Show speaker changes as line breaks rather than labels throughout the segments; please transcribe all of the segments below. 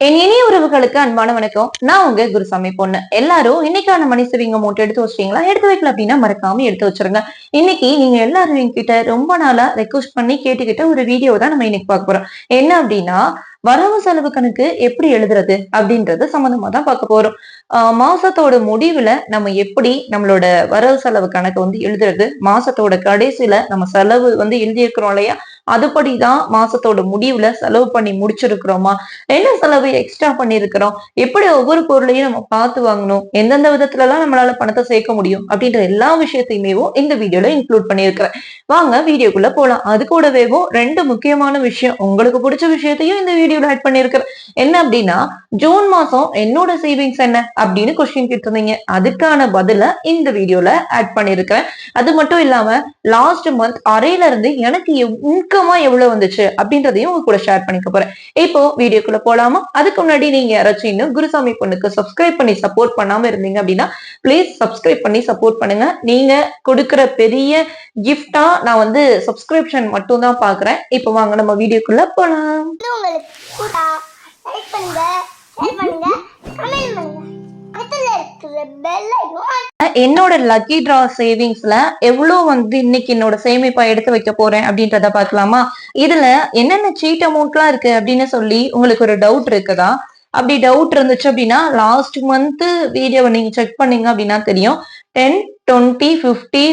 என் இனிய உறவுகளுக்கு அன்பான வணக்கம். நான் உங்க குருசாமி பொண்ணு. எல்லாரும் இன்னைக்கான மணி சேவிங் அமௌண்ட் எடுத்து வச்சிட்டீங்களா? எடுத்து வைக்கல அப்படின்னா மறக்காம எடுத்து வச்சிருங்க. இன்னைக்கு நீங்க எல்லாரும் என்கிட்ட ரொம்ப நாளா ரெக்வஸ்ட் பண்ணி கேட்டுக்கிட்ட ஒரு வீடியோ தான் நம்ம இன்னைக்கு பார்க்க போறோம். என்ன அப்படின்னா வரவு செலவு கணக்கு எப்படி எழுதுறது அப்படின்றது சம்பந்தமா தான் பார்க்க போறோம். ஆஹ் மாசத்தோட முடிவுல நம்ம எப்படி நம்மளோட வரவு செலவு கணக்கு வந்து எழுதுறது? மாசத்தோட கடைசியில நம்ம செலவு வந்து எழுதியிருக்கிறோம் இல்லையா? அதுபடிதான் மாசத்தோட முடிவுல செலவு பண்ணி முடிச்சிருக்கிறோமா? என்ன செலவு எக்ஸ்ட்ரா பண்ணிருக்கிறோம்? எப்படி ஒவ்வொரு பொருளையும் நம்ம பார்த்து வாங்கணும்? எந்தெந்த விதத்துல எல்லாம் நம்மளால பணத்தை சேர்க்க முடியும்? அப்படின்ற எல்லா விஷயத்தையுமே இந்த வீடியோல இன்க்ளூட் பண்ணியிருக்கிறேன். வாங்க வீடியோக்குள்ள போலாம். அது கூடவேவும் ரெண்டு முக்கியமான விஷயம் உங்களுக்கு பிடிச்ச விஷயத்தையும் இந்த வீடியோல ஆட் பண்ணிருக்கிறேன் என்ன அப்படின்னா ஜூன் மாசம் என்னோட சேவிங்ஸ் என்ன? அப்படின்னு கொஸ்டின் கேட்டிருந்தீங்க. அதுக்கான பதில இந்த வீடியோல ஆட் பண்ணியிருக்கிறேன். அது மட்டும் இல்லாம லாஸ்ட் மந்த் அறையில இருந்து எனக்கு இன்கம் எவ்வளவு வந்துச்சு அப்படின்றதையும் உங்க கூட ஷேர் பண்ணிக்க போறேன். இப்போ வீடியோக்குள்ள போலாமா? அதுக்கு முன்னாடி நீங்க யாராச்சும் இன்னும் குருசாமி பொண்ணுக்கு சப்ஸ்கிரைப் பண்ணி சப்போர்ட் பண்ணாம இருந்தீங்க அப்படின்னா ப்ளீஸ் சப்ஸ்கிரைப் பண்ணி சப்போர்ட் பண்ணுங்க. நீங்க கொடுக்குற பெரிய கிஃப்டா நான் வந்து சப்ஸ்கிரிப்ஷன் மட்டும் தான் பாக்குறேன் இப்போ வாங்க நம்ம வீடியோக்குள்ள போலாம். என்னோட லக்கி டிரா சேவிங்ஸ்ல எவ்வளவு வந்து இன்னைக்கு என்னோட சேமிப்பா எடுத்து வைக்க போறேன் அப்படின்றத பார்க்கலாமா? இதுல என்னென்ன சீட் அமௌண்ட்லாம் இருக்கு அப்படின்னு சொல்லி உங்களுக்கு ஒரு டவுட் இருக்குதா? அப்படி டவுட் இருந்துச்சு அப்படின்னா லாஸ்ட் மந்த் வீடியோவை நீங்க செக் பண்ணீங்க அப்படின்னா தெரியும். Ten twenty fifty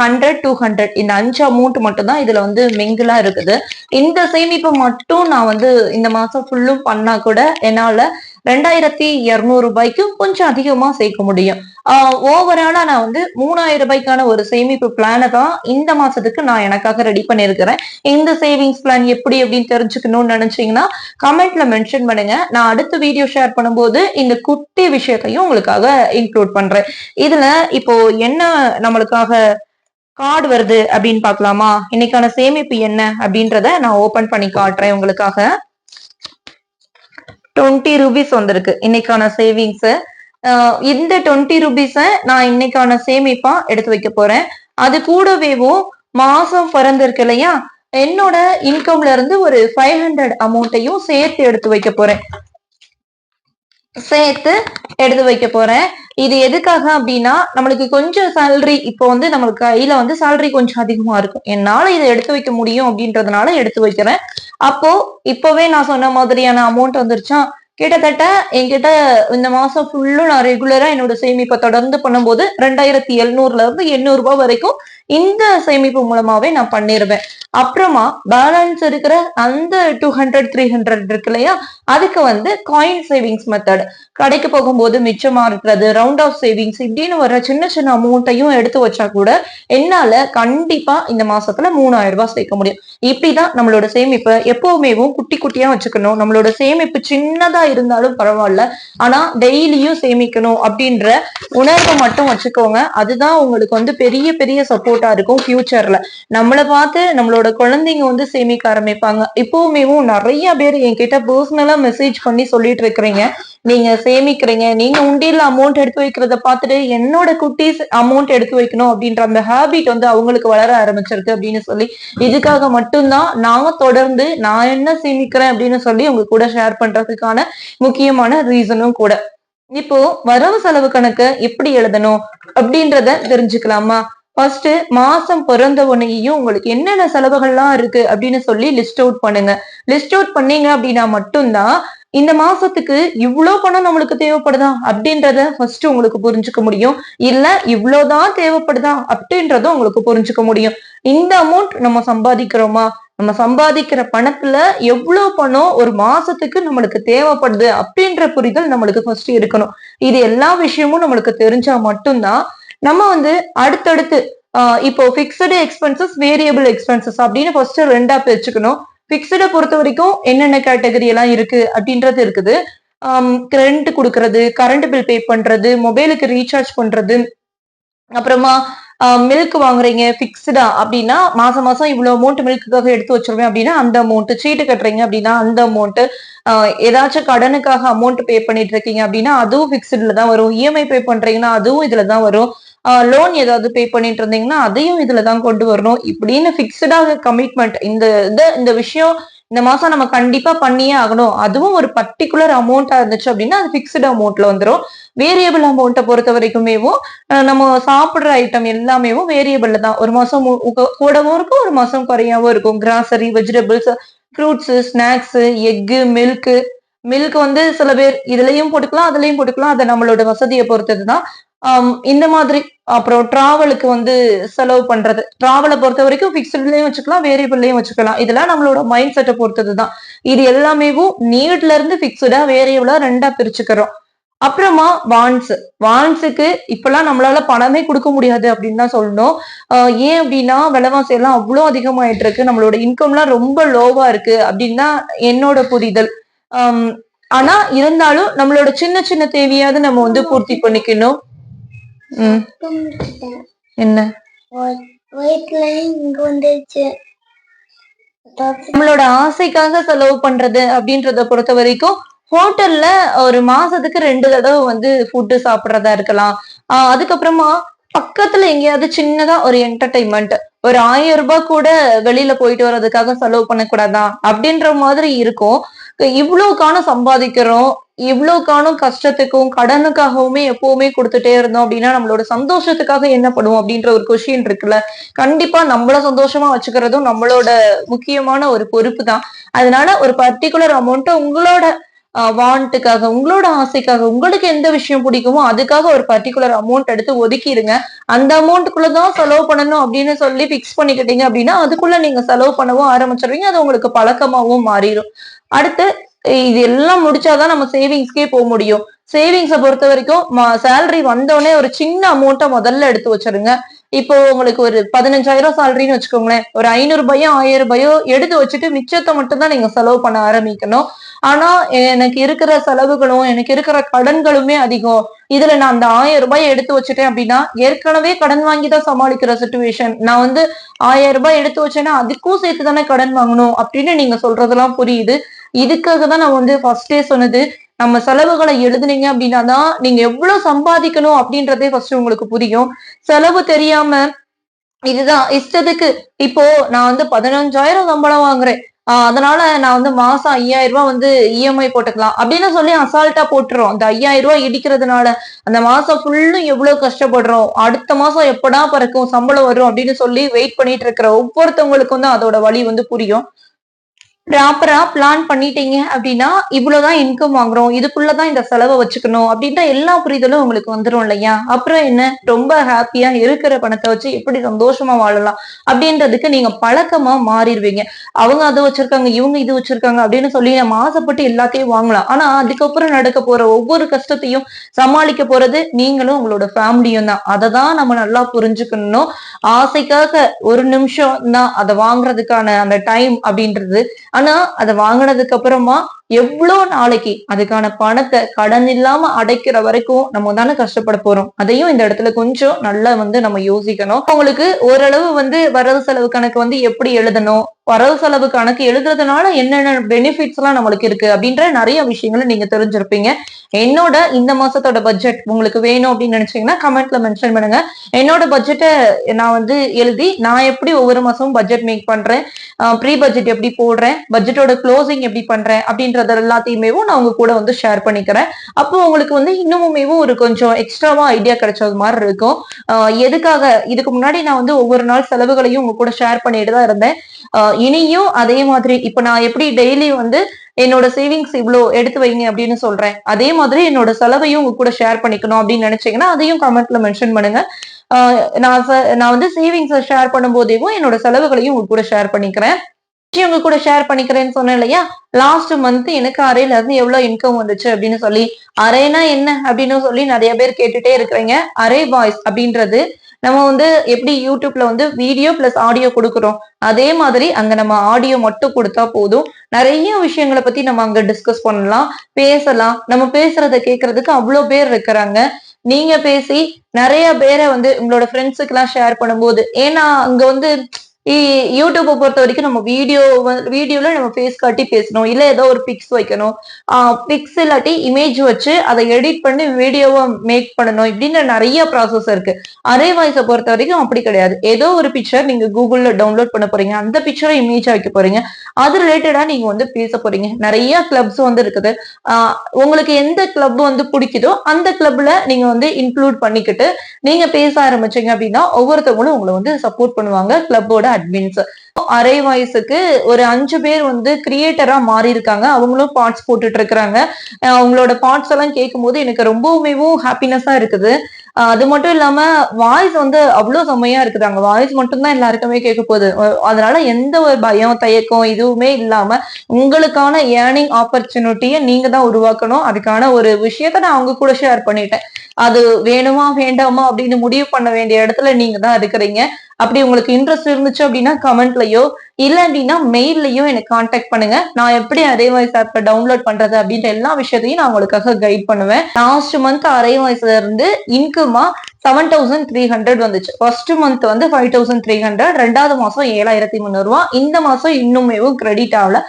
hundred two hundred இந்த அஞ்சு அமௌண்ட் மட்டும் தான் இதுல வந்து மிங்கிலா இருக்குது. இந்த சேமிப்பு மட்டும் நான் வந்து இந்த மாசம் ஃபுல்லும் பண்ணா கூட என்னால ரெண்டாயிரத்தி இருநூறு ரூபாய்க்கும் கொஞ்சம் அதிகமா சேர்க்க முடியும். ஓவராலா நான் வந்து மூணாயிரம் ரூபாய்க்கான ஒரு சேமிப்பு பிளானை தான் இந்த மாசத்துக்கு நான் எனக்காக ரெடி பண்ணியிருக்கிறேன் இந்த சேவிங்ஸ் பிளான் எப்படி அப்படின்னு தெரிஞ்சுக்கணும்னு நினைச்சீங்கன்னா கமெண்ட்ல மென்ஷன் பண்ணுங்க. நான் அடுத்த வீடியோ ஷேர் பண்ணும்போது இந்த குட்டி விஷயத்தையும் உங்களுக்காக இன்க்ளூட் பண்றேன். இதுல இப்போ என்ன நம்மளுக்காக கார்டு வருது அப்படின்னு பார்க்கலாமா? இன்னைக்கான சேமிப்பு என்ன அப்படின்றத நான் ஓபன் பண்ணி காட்டுறேன் உங்களுக்காக. டுவெண்ட்டி ருபீஸ் வந்திருக்கு. இன்னைக்கான சேவிங்ஸ் இந்த டுவெண்ட்டி ருபீஸ நான் இன்னைக்கான சேமிப்பா எடுத்து வைக்க போறேன். அது கூடவேவும் மாசம் பிறந்திருக்கு இல்லையா? என்னோட இன்கம்ல இருந்து ஒரு ஃபைவ் ஹண்ட்ரட் அமௌண்ட்டையும் சேர்த்து எடுத்து வைக்க போறேன். சேர்த்து எடுத்து வைக்க போறேன். இது எதுக்காக அப்படின்னா நம்மளுக்கு கொஞ்சம் சேலரி இப்போ வந்து நம்மளுக்கு கையில வந்து சேலரி கொஞ்சம் அதிகமா இருக்கும். என்னால இதை எடுத்து வைக்க முடியும் அப்படின்றதுனால எடுத்து வைக்கிறேன். அப்போ இப்பவே நான் சொன்ன மாதிரியான அமௌண்ட் வந்துருச்சா? கிட்டத்தட்ட என்கிட்ட இந்த மாசம் ஃபுல்லும் நான் ரெகுலரா என்னோட சேமிப்பை தொடர்ந்து பண்ணும்போது ரெண்டாயிரத்தி எழுநூறுல இருந்து எண்ணூறு ரூபாய் வரைக்கும் இந்த சேமிப்பு மூலமாவே நான் பண்ணிருவேன். அப்புறமா பேலன்ஸ் இருக்கிற அந்த டூ ஹண்ட்ரட் த்ரீ ஹண்ட்ரட் இருக்கு இல்லையா? அதுக்கு வந்து காயின் சேவிங்ஸ் மெத்தட் கடைக்கு போகும்போது மிச்சமா இருக்கிறது ரவுண்ட் ஆஃப் சேவிங்ஸ் இப்படின்னு வர சின்ன சின்ன அமௌண்ட்டையும் எடுத்து வச்சா கூட என்னால கண்டிப்பா இந்த மாசத்துல மூணாயிரம் ரூபாய் சேர்க்க முடியும். இப்படிதான் நம்மளோட சேமிப்பு எப்பவுமேவும் குட்டி குட்டியா வச்சுக்கணும். நம்மளோட சேமிப்பு சின்னதா இருந்தாலும் பரவாயில்ல. ஆனா டெய்லியும் சேமிக்கணும் அப்படின்ற உணர்வை மட்டும் வச்சுக்கோங்க. அதுதான் உங்களுக்கு வந்து பெரிய பெரிய சப்போர்ட் சப்போர்ட்டா இருக்கும் ஃபியூச்சர்ல நம்மளை பார்த்து நம்மளோட குழந்தைங்க வந்து சேமிக்க ஆரம்பிப்பாங்க. இப்பவுமேவும் நிறைய பேர் என்கிட்ட பர்சனலா மெசேஜ் பண்ணி சொல்லிட்டு இருக்கிறீங்க. நீங்க சேமிக்கிறீங்க. நீங்க உண்டியில் அமௌண்ட் எடுத்து வைக்கிறத பார்த்துட்டு என்னோட குட்டீஸ் அமௌண்ட் எடுத்து வைக்கணும் அப்படின்ற அந்த ஹேபிட் வந்து அவங்களுக்கு வளர ஆரம்பிச்சிருக்கு அப்படின்னு சொல்லி இதுக்காக மட்டும்தான் நான் தொடர்ந்து நான் என்ன சேமிக்கிறேன் அப்படின்னு சொல்லி உங்க கூட ஷேர் பண்றதுக்கான முக்கியமான ரீசனும் கூட. இப்போ வரவு செலவு கணக்கு எப்படி எழுதணும் அப்படின்றத தெரிஞ்சுக்கலாமா? ஃபர்ஸ்ட் மாசம் பிறந்த உடனேயும் உங்களுக்கு என்னென்ன செலவுகள்லாம் இருக்கு அப்படின்னு சொல்லி லிஸ்ட் அவுட் பண்ணுங்க. லிஸ்ட் அவுட் பண்ணீங்க அப்படின்னா மட்டும்தான் இந்த மாசத்துக்கு இவ்வளோ பணம் நம்மளுக்கு தேவைப்படுதா அப்படின்றத ஃபர்ஸ்ட் உங்களுக்கு புரிஞ்சுக்க முடியும். இல்ல இவ்வளவுதான் தேவைப்படுதா அப்படின்றதும் உங்களுக்கு புரிஞ்சுக்க முடியும். இந்த அமௌண்ட் நம்ம சம்பாதிக்கிறோமா? நம்ம சம்பாதிக்கிற பணத்துல எவ்வளவு பணம் ஒரு மாசத்துக்கு நம்மளுக்கு தேவைப்படுது அப்படின்ற புரிதல் நம்மளுக்கு ஃபர்ஸ்ட் இருக்கணும். இது எல்லா விஷயமும் நம்மளுக்கு தெரிஞ்சா மட்டும்தான் நம்ம வந்து அடுத்தடுத்து இப்போ பிக்சடு எக்ஸ்பென்சஸ் வேரியபிள் எக்ஸ்பென்சஸ் அப்படின்னு ஃபர்ஸ்ட் ரெண்டா பிரிச்சுக்கணும். பிக்சடை பொறுத்த வரைக்கும் என்னென்ன கேட்டகரி எல்லாம் இருக்கு அப்படின்றது இருக்குது. கரண்ட் கொடுக்கறது கரண்ட் பில் பே பண்றது மொபைலுக்கு ரீசார்ஜ் பண்றது அப்புறமா மில்க் வாங்குறீங்க ஃபிக்ஸ்டா அப்படின்னா மாசம் மாசம் இவ்வளவு அமௌண்ட் மில்க்குக்காக எடுத்து வச்சிருவேன் அப்படின்னா அந்த அமௌண்ட் சீட்டு கட்டுறீங்க அப்படின்னா அந்த அமௌண்ட் ஏதாச்சும் கடனுக்காக அமௌண்ட் பே பண்ணிட்டு இருக்கீங்க அப்படின்னா அதுவும் ஃபிக்ஸ்டுல தான் வரும். இஎம்ஐ பே பண்றீங்கன்னா அதுவும் இதுல தான் வரும். லோன் ஏதாவது பே பண்ணிட்டு இருந்தீங்கன்னா அதையும் இதுல தான் கொண்டு வரணும். இப்படின்னு ஃபிக்ஸ்டாக கமிட்மெண்ட் இந்த இந்த இந்த விஷயம் இந்த மாசம் நம்ம கண்டிப்பா பண்ணியே ஆகணும். அதுவும் ஒரு பர்டிகுலர் அமௌண்டா இருந்துச்சு அப்படின்னா அது ஃபிக்ஸ்டு அமௌண்ட்ல வந்துடும் வேரியபிள் அமௌண்ட்டை பொறுத்த வரைக்குமேவும் நம்ம சாப்பிட்ற ஐட்டம் எல்லாமேவும் வேரியபிள்ல தான். ஒரு மாசம் கூடவும் இருக்கும் ஒரு மாசம் குறையாவும் இருக்கும். Grocery vegetables fruits snacks egg milk milk வந்து சில பேர் இதுலயும் போட்டுக்கலாம் அதுலயும் போட்டுக்கலாம். அது நம்மளோட வசதியை பொறுத்தது தான். இந்த மாதிரி அப்புறம் டிராவலுக்கு வந்து செலவு பண்றது. டிராவலை பொறுத்த வரைக்கும் பிக்ஸ்ட்லயும் வச்சுக்கலாம் வேரியபிள்லயும் வச்சுக்கலாம். இதெல்லாம் நம்மளோட மைண்ட் செட்டை பொறுத்தது தான் இது எல்லாமேவும் நீட்ல இருந்து பிக்ஸ்டா வேரியபிளா ரெண்டா பிரிச்சுக்கிறோம். அப்புறமா வான்ஸ் வான்ஸுக்கு இப்பெல்லாம் நம்மளால பணமே கொடுக்க முடியாது அப்படின்னு தான் சொல்லணும். ஏன் அப்படின்னா விலைவாசி எல்லாம் அவ்வளோ அதிகமாயிட்டு இருக்கு. நம்மளோட இன்கம்லாம் ரொம்ப லோவா இருக்கு அப்படின்னு தான் என்னோட புரிதல். ஆனா இருந்தாலும் நம்மளோட சின்ன சின்ன தேவையாவது நம்ம வந்து பூர்த்தி பண்ணிக்கணும். என்ன? நம்மளோட ஆசைக்காக செலவு பண்றது அப்படின்றத பொறுத்த வரைக்கும் ஹோட்டல்ல ஒரு மாசத்துக்கு ரெண்டு தடவை வந்து ஃபுட்டு சாப்பிடுறதா இருக்கலாம். ஆஹ் அதுக்கப்புறமா பக்கத்துல எங்கேயாவது சின்னதா ஒரு என்டர்டைன்மெண்ட் ஒரு ஆயிரம் ரூபாய் கூட வெளியில போயிட்டு வர்றதுக்காக செலவு பண்ணக்கூடாதா அப்படின்ற மாதிரி இருக்கும். இவ்வளவுக்கான சம்பாதிக்கிறோம் இவ்வளவு கஷ்டத்துக்கும் கடனுக்காகவுமே எப்பவுமே கொடுத்துட்டே இருந்தோம் அப்படின்னா நம்மளோட சந்தோஷத்துக்காக என்ன பண்ணுவோம் அப்படின்ற ஒரு கொஷின் இருக்குல்ல. கண்டிப்பா நம்மள சந்தோஷமா வச்சுக்கிறதும் நம்மளோட முக்கியமான ஒரு பொறுப்பு தான். அதனால ஒரு பர்டிகுலர் அமௌண்ட்டை உங்களோட வாண்ட்டுக்காக உங்களோட ஆசைக்காக உங்களுக்கு எந்த விஷயம் பிடிக்குமோ அதுக்காக ஒரு பர்டிகுலர் அமௌண்ட் எடுத்து ஒதுக்கிடுங்க. அந்த அமௌண்ட்டுக்குள்ள தான் செலவு பண்ணணும் அப்படின்னு சொல்லி பிக்ஸ் பண்ணிக்கிட்டீங்க அப்படின்னா அதுக்குள்ள நீங்க செலவு பண்ணவும் ஆரம்பிச்சிருவீங்க அது உங்களுக்கு பழக்கமாகவும் மாறிடும். அடுத்து இது எல்லாம் முடிச்சாதான் நம்ம சேவிங்ஸ்க்கே போக முடியும். சேவிங்ஸை பொறுத்த வரைக்கும் சேலரி வந்தோடனே ஒரு சின்ன அமௌண்ட்டை முதல்ல எடுத்து வச்சிருங்க. இப்போ உங்களுக்கு ஒரு பதினஞ்சாயிரம் சேலரின்னு வச்சுக்கோங்களேன். ஒரு ஐநூறு ரூபாயோ ஆயிரம் ரூபாயோ எடுத்து வச்சுட்டு மிச்சத்தை மட்டும் தான் நீங்க செலவு பண்ண ஆரம்பிக்கணும். ஆனா எனக்கு இருக்கிற செலவுகளும் எனக்கு இருக்கிற கடன்களுமே அதிகம். இதுல நான் அந்த ஆயிரம் ரூபாய் எடுத்து வச்சுட்டேன் அப்படின்னா ஏற்கனவே கடன் வாங்கி தான் சமாளிக்கிற சுச்சுவேஷன் நான் வந்து ஆயிரம் ரூபாய் எடுத்து வச்சேன்னா அதுக்கும் சேர்த்து தானே கடன் வாங்கணும் அப்படின்னு நீங்க சொல்றதெல்லாம் புரியுது. இதுக்காக தான் நான் வந்து ஃபர்ஸ்டே சொன்னது. நம்ம செலவுகளை எழுதுனீங்க அப்படின்னா தான் நீங்க எவ்வளவு சம்பாதிக்கணும் அப்படின்றதே ஃபர்ஸ்ட் உங்களுக்கு புரியும். செலவு தெரியாம இதுதான் இஷ்டத்துக்கு. இப்போ நான் வந்து பதினஞ்சாயிரம் சம்பளம் வாங்குறேன். ஆஹ் அதனால நான் வந்து மாசம் ஐயாயிரம் ரூபாய் வந்து இஎம்ஐ போட்டுக்கலாம். அப்படின்னு சொல்லி அசால்ட்டா போட்டுறோம். அந்த ஐயாயிரம் ரூபாய் இடிக்கிறதுனால அந்த மாசம் ஃபுல்லும் எவ்வளவு கஷ்டப்படுறோம்? அடுத்த மாசம் எப்படா பிறக்கும்? சம்பளம் வரும் அப்படின்னு சொல்லி வெயிட் பண்ணிட்டு இருக்கிற ஒவ்வொருத்தவங்களுக்கும் தான் அதோட வழி வந்து புரியும். ப்ராப்பரா பிளான் பண்ணிட்டீங்க அப்படின்னா இவ்வளவுதான் இன்கம் வாங்குறோம். இதுக்குள்ளதான் இந்த செலவை வச்சுக்கணும் அப்படின்ற எல்லா புரிதலும் உங்களுக்கு வந்துடும் இல்லையா? அப்புறம் என்ன? ரொம்ப ஹாப்பியா இருக்கிற பணத்தை வச்சு எப்படி சந்தோஷமா வாழலாம் அப்படின்றதுக்கு நீங்க பழக்கமா மாறிடுவீங்க. அவங்க அதை வச்சிருக்காங்க இவங்க இது வச்சிருக்காங்க அப்படின்னு சொல்லி நம்ம ஆசைப்பட்டு எல்லாத்தையும் வாங்கலாம். ஆனா அதுக்கப்புறம் நடக்க போற ஒவ்வொரு கஷ்டத்தையும் சமாளிக்க போறது நீங்களும் உங்களோட ஃபேமிலியும் தான். அதை தான் நம்ம நல்லா புரிஞ்சுக்கணும். ஆசைக்காக ஒரு நிமிஷம் தான் அதை வாங்குறதுக்கான அந்த டைம் அப்படின்றது ஆனா அதை வாங்கினதுக்கு அப்புறமா எவ்வளவு நாளைக்கு அதுக்கான பணத்தை கடன் இல்லாம அடைக்கிற வரைக்கும் நம்ம தானே கஷ்டப்பட போறோம். அதையும் இந்த இடத்துல கொஞ்சம் நல்லா வந்து நம்ம யோசிக்கணும். உங்களுக்கு ஓரளவு வந்து வரவு செலவு கணக்கு வந்து எப்படி எழுதணும்? வரவு செலவு கணக்கு எழுதுறதுனால என்னென்ன பெனிஃபிட்ஸ் எல்லாம் நம்மளுக்கு இருக்கு அப்படின்ற நிறைய விஷயங்களை நீங்க தெரிஞ்சிருப்பீங்க. என்னோட இந்த மாசத்தோட பட்ஜெட் உங்களுக்கு வேணும் அப்படின்னு நினைச்சீங்கன்னா கமெண்ட்ல மென்ஷன் பண்ணுங்க. என்னோட பட்ஜெட்டை நான் வந்து எழுதி நான் எப்படி ஒவ்வொரு மாசமும் பட்ஜெட் மேக் பண்றேன்? ப்ரீ பட்ஜெட் எப்படி போடுறேன்? பட்ஜெட்டோட க்ளோசிங் எப்படி பண்றேன்? அப்படின்றத எல்லாத்தையுமே நான் உங்க கூட வந்து ஷேர் பண்ணிக்கிறேன். அப்போ உங்களுக்கு வந்து இன்னுமுமே ஒரு கொஞ்சம் எக்ஸ்ட்ராவா ஐடியா கிடைச்சது மாதிரி இருக்கும். எதுக்காக? இதுக்கு முன்னாடி நான் வந்து ஒவ்வொரு நாள் செலவுகளையும் உங்க கூட ஷேர் பண்ணிட்டு தான் இருந்தேன். இனியும் அதே மாதிரி இப்ப நான் எப்படி டெய்லி வந்து என்னோட சேவிங்ஸ் இவ்வளோ எடுத்து வைங்க அப்படின்னு சொல்றேன். அதே மாதிரி என்னோட செலவையும் உங்க கூட ஷேர் பண்ணிக்கணும் அப்படின்னு நினைச்சீங்கன்னா அதையும் கமெண்ட்ல மென்ஷன் பண்ணுங்க. நான் நான் வந்து சேவிங்ஸை ஷேர் பண்ணும்போதேவும் என்னோட செலவுகளையும் உங்க கூட ஷேர் பண்ணிக்கிறேன். உங்க கூட ஷேர் பண்ணிக்கிறேன்னு சொன்னேன் இல்லையா? லாஸ்ட் மந்த் எனக்கு அரையில இருந்து எவ்வளவு இன்கம் வந்துச்சு அப்படின்னு சொல்லி அரைனா என்ன அப்படின்னு சொல்லி நிறைய பேர் கேட்டுட்டே இருக்கிறீங்க. அரை வாய்ஸ் அப்படின்றது நம்ம வந்து எப்படி யூடியூப்ல வந்து வீடியோ பிளஸ் ஆடியோ கொடுக்குறோம். அதே மாதிரி அங்க நம்ம ஆடியோ மட்டும் கொடுத்தா போதும். நிறைய விஷயங்களை பத்தி நம்ம அங்க டிஸ்கஸ் பண்ணலாம் பேசலாம். நம்ம பேசுறத கேட்கறதுக்கு அவ்வளோ பேர் இருக்கிறாங்க. நீங்க பேசி நிறைய பேரை வந்து உங்களோட ஃப்ரெண்ட்ஸுக்கு எல்லாம் ஷேர் பண்ணும்போது ஏன்னா அங்க வந்து யூடியூப்பை பொறுத்த வரைக்கும் நம்ம வீடியோ வீடியோல நம்ம ஃபேஸ் காட்டி பேசணும். இல்லை ஏதோ ஒரு பிக்ஸ் வைக்கணும். பிக்ஸ் இல்லாட்டி இமேஜ் வச்சு அதை எடிட் பண்ணி வீடியோவை மேக் பண்ணணும். இப்படின்னு நிறைய ப்ராசஸ் இருக்கு. அரே வாய்ஸை பொறுத்த வரைக்கும் அப்படி கிடையாது. ஏதோ ஒரு பிக்சர் நீங்க கூகுள்ல டவுன்லோட் பண்ண போறீங்க. அந்த பிக்சரை இமேஜ் வைக்க போறீங்க. அது ரிலேட்டடா நீங்க வந்து பேச போறீங்க. நிறைய கிளப்ஸ் வந்து இருக்குது. உங்களுக்கு எந்த கிளப் வந்து பிடிக்குதோ அந்த கிளப்ல நீங்க வந்து இன்க்ளூட் பண்ணிக்கிட்டு நீங்க பேச ஆரம்பிச்சீங்க அப்படின்னா ஒவ்வொருத்தவங்களும் உங்களை வந்து சப்போர்ட் பண்ணுவாங்க. கிளப்போட அட்மின்ஸ் அரை வயசுக்கு ஒரு அஞ்சு பேர் வந்து கிரியேட்டரா மாறி இருக்காங்க அவங்களும் பார்ட்ஸ் போட்டுட்டு இருக்கிறாங்க அவங்களோட பார்ட்ஸ் எல்லாம் கேட்கும் போது எனக்கு ரொம்பவுமேவும் ஹாப்பினஸா இருக்குது. அது மட்டும் இல்லாம வாய்ஸ் வந்து அவ்வளவு செம்மையா இருக்குது. அங்க வாய்ஸ் மட்டும்தான் எல்லாருக்குமே கேட்க போகுது. அதனால எந்த ஒரு பயம் தயக்கம் இதுவுமே இல்லாம உங்களுக்கான ஏர்னிங் ஆப்பர்ச்சுனிட்டியை நீங்க தான் உருவாக்கணும். அதுக்கான ஒரு விஷயத்த நான் அவங்க கூட ஷேர் பண்ணிட்டேன். அது வேணுமா வேண்டாமா அப்படின்னு முடிவு பண்ண வேண்டிய இடத்துல நீங்க தான் இருக்கிறீங்க. அப்படி உங்களுக்கு இன்ட்ரெஸ்ட் இருந்துச்சு அப்படின்னா கமெண்ட்லயோ இல்ல அப்படின்னா மெயில்லையோ எனக்கு காண்டாக்ட் பண்ணுங்க. நான் எப்படி அரே வாய்ஸ் டவுன்லோட் பண்றது அப்படின்ற எல்லா விஷயத்தையும் நான் உங்களுக்காக கைட் பண்ணுவேன். லாஸ்ட் மந்த் அரே வாய்ஸ்ல இருந்து இன்கமா செவன் தௌசண்ட் த்ரீ ஹண்ட்ரட் வந்துச்சு. ஃபர்ஸ்ட் மந்த் வந்து ஃபைவ் தௌசண்ட் த்ரீ ஹண்ட்ரட் ரெண்டாவது மாசம் ஏழாயிரத்தி முந்நூறுரூவா இந்த மாசம் இன்னுமேவும் கிரெடிட் ஆகல.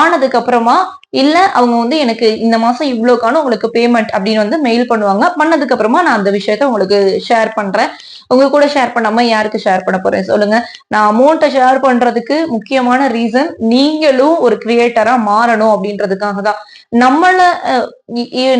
ஆனதுக்கு அப்புறமா இல்ல அவங்க வந்து எனக்கு இந்த மாசம் இவ்வளவுக்கான உங்களுக்கு பேமெண்ட் அப்படின்னு வந்து மெயில் பண்ணுவாங்க. பண்ணதுக்கு அப்புறமா நான் அந்த விஷயத்த உங்களுக்கு ஷேர் பண்றேன். உங்க கூட ஷேர் பண்ணாம யாருக்கு ஷேர் பண்ண போறேன்? சொல்லுங்க. நான் அமௌண்ட்டை ஷேர் பண்றதுக்கு முக்கியமான ரீசன் நீங்களும் ஒரு கிரியேட்டரா மாறணும் அப்படின்றதுக்காக தான் நம்மள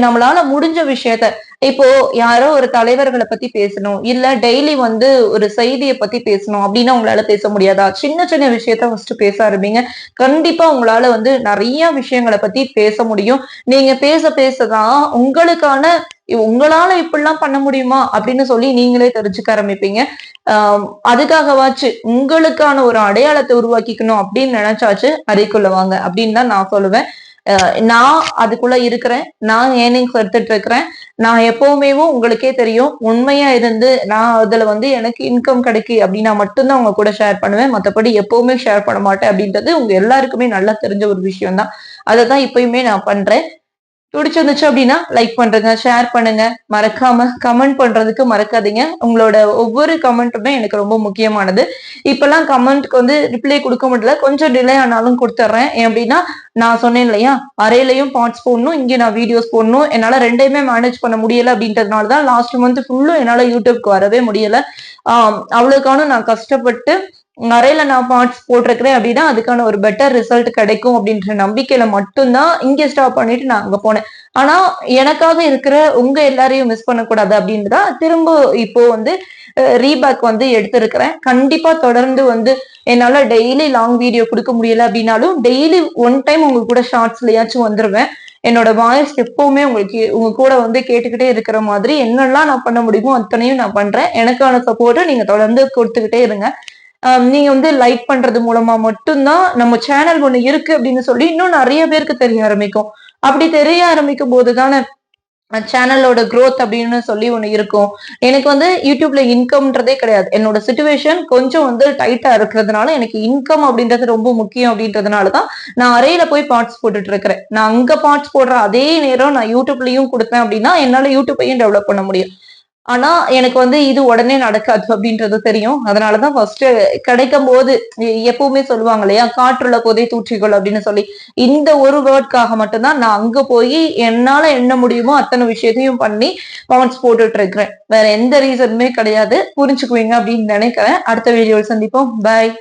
நம்மளால முடிஞ்ச விஷயத்த இப்போ யாரோ ஒரு தலைவர்களை பத்தி பேசணும் இல்ல டெய்லி வந்து ஒரு செய்தியை பத்தி பேசணும் அப்படின்னா உங்களால பேச முடியாதா? சின்ன சின்ன விஷயத்த ஃபர்ஸ்ட் பேச ஆரம்பிங்க. கண்டிப்பா உங்களால வந்து நிறைய விஷயங்களை பத்தி பேச முடியும். நீங்க பேச பேசதான் உங்களுக்கான உங்களால இப்படிலாம் பண்ண முடியுமா? அப்படின்னு சொல்லி நீங்களே தெரிஞ்சுக்க ஆரம்பிப்பீங்க. ஆஹ் அதுக்காகவாச்சு உங்களுக்கான ஒரு அடையாளத்தை உருவாக்கிக்கணும் அப்படின்னு நினைச்சாச்சு அறைக்குள்ள வாங்க அப்படின்னு தான் நான் சொல்லுவேன். நான் அதுக்குள்ள இருக்கிறேன். நான் ஏர்னிங்ஸ் எடுத்துட்டு இருக்கிறேன் நான் எப்பவுமே உங்களுக்கே தெரியும். உண்மையா இருந்து நான் அதுல வந்து எனக்கு இன்கம் கிடைக்கு அப்படின்னா மட்டும்தான் உங்க கூட ஷேர் பண்ணுவேன். மத்தபடி எப்பவுமே ஷேர் பண்ண மாட்டேன் அப்படின்றது உங்க எல்லாருக்குமே நல்லா தெரிஞ்ச ஒரு விஷயம் தான் அதை தான் இப்பயுமே நான் பண்றேன். பிடிச்சிருந்துச்சு அப்படின்னா லைக் பண்றேங்க ஷேர் பண்ணுங்க. மறக்காம கமெண்ட் பண்றதுக்கு மறக்காதீங்க. உங்களோட ஒவ்வொரு கமெண்ட்டுமே எனக்கு ரொம்ப முக்கியமானது. இப்பெல்லாம் கமெண்ட்க்கு வந்து ரிப்ளை கொடுக்க முடியல. கொஞ்சம் டிலே ஆனாலும் கொடுத்துட்றேன் ஏன் அப்படின்னா நான் சொன்னேன் இல்லையா? அறையிலையும் பார்ட்ஸ் போடணும் இங்கே நான் வீடியோஸ் போடணும். என்னால ரெண்டையுமே மேனேஜ் பண்ண முடியல அப்படின்றதுனால தான் லாஸ்ட் மந்த் ஃபுல்லும் என்னால யூடியூப்க்கு வரவே முடியல. ஆஹ் அவ்வளவுக்கான நான் கஷ்டப்பட்டு அறையில நான் பார்ட்ஸ் போட்டிருக்கிறேன் அப்படின்னா அதுக்கான ஒரு பெட்டர் ரிசல்ட் கிடைக்கும் அப்படின்ற நம்பிக்கையில மட்டும்தான் இங்க ஸ்டாப் பண்ணிட்டு நான் அங்க போனேன். ஆனா எனக்காக இருக்கிற உங்க எல்லாரையும் மிஸ் பண்ணக்கூடாது அப்படின்னு தான் திரும்ப இப்போ வந்து ரீபேக் வந்து எடுத்திருக்கிறேன். கண்டிப்பா தொடர்ந்து வந்து என்னால டெய்லி லாங் வீடியோ கொடுக்க முடியல அப்படின்னாலும் டெய்லி ஒன் டைம் உங்க கூட ஷார்ட்ஸ்லயாச்சும் வந்துருவேன். என்னோட வாய்ஸ் எப்பவுமே உங்களுக்கு உங்க கூட வந்து கேட்டுக்கிட்டே இருக்கிற மாதிரி என்னெல்லாம் நான் பண்ண முடியுமோ அத்தனையும் நான் பண்றேன். எனக்கான சப்போர்ட்டை நீங்க தொடர்ந்து கொடுத்துக்கிட்டே இருங்க. நீங்க வந்து லைக் பண்றது மூலமா மட்டும்தான் நம்ம சேனல் ஒண்ணு இருக்கு அப்படின்னு சொல்லி இன்னும் நிறைய பேருக்கு தெரிய ஆரம்பிக்கும். அப்படி தெரிய ஆரம்பிக்கும் போதுதானே சேனலோட க்ரோத் அப்படின்னு சொல்லி ஒண்ணு இருக்கும். எனக்கு வந்து யூடியூப்ல இன்கம்ன்றதே கிடையாது. என்னோட சுச்சுவேஷன் கொஞ்சம் வந்து டைட்டா இருக்கிறதுனால எனக்கு இன்கம் அப்படின்றது ரொம்ப முக்கியம் அப்படின்றதுனால தான் நான் அறையில போய் பார்ட்ஸ் போட்டுட்டு இருக்கிறேன். நான் அங்க பார்ட்ஸ் போடுற அதே நேரம் நான் யூடியூப்லயும் கொடுத்தேன் அப்படின்னா என்னால யூடியூப்பையும் டெவலப் பண்ண முடியும். ஆனா எனக்கு வந்து இது உடனே நடக்காது அப்படின்றது தெரியும். அதனாலதான் ஃபர்ஸ்ட் கிடைக்கும் போது எப்பவுமே சொல்லுவாங்க இல்லையா காற்றுள்ள போதே தூற்றிக்கொள் அப்படின்னு சொல்லி. இந்த ஒரு வேர்ட்காக மட்டும்தான் நான் அங்க போய் என்னால என்ன முடியுமோ அத்தனை விஷயத்தையும் பண்ணி பவுன்ஸ் போட்டுட்டு இருக்கிறேன். வேற எந்த ரீசனுமே கிடையாது. புரிஞ்சுக்குவீங்க அப்படின்னு நினைக்கிறேன். அடுத்த வீடியோவில் சந்திப்போம். பாய்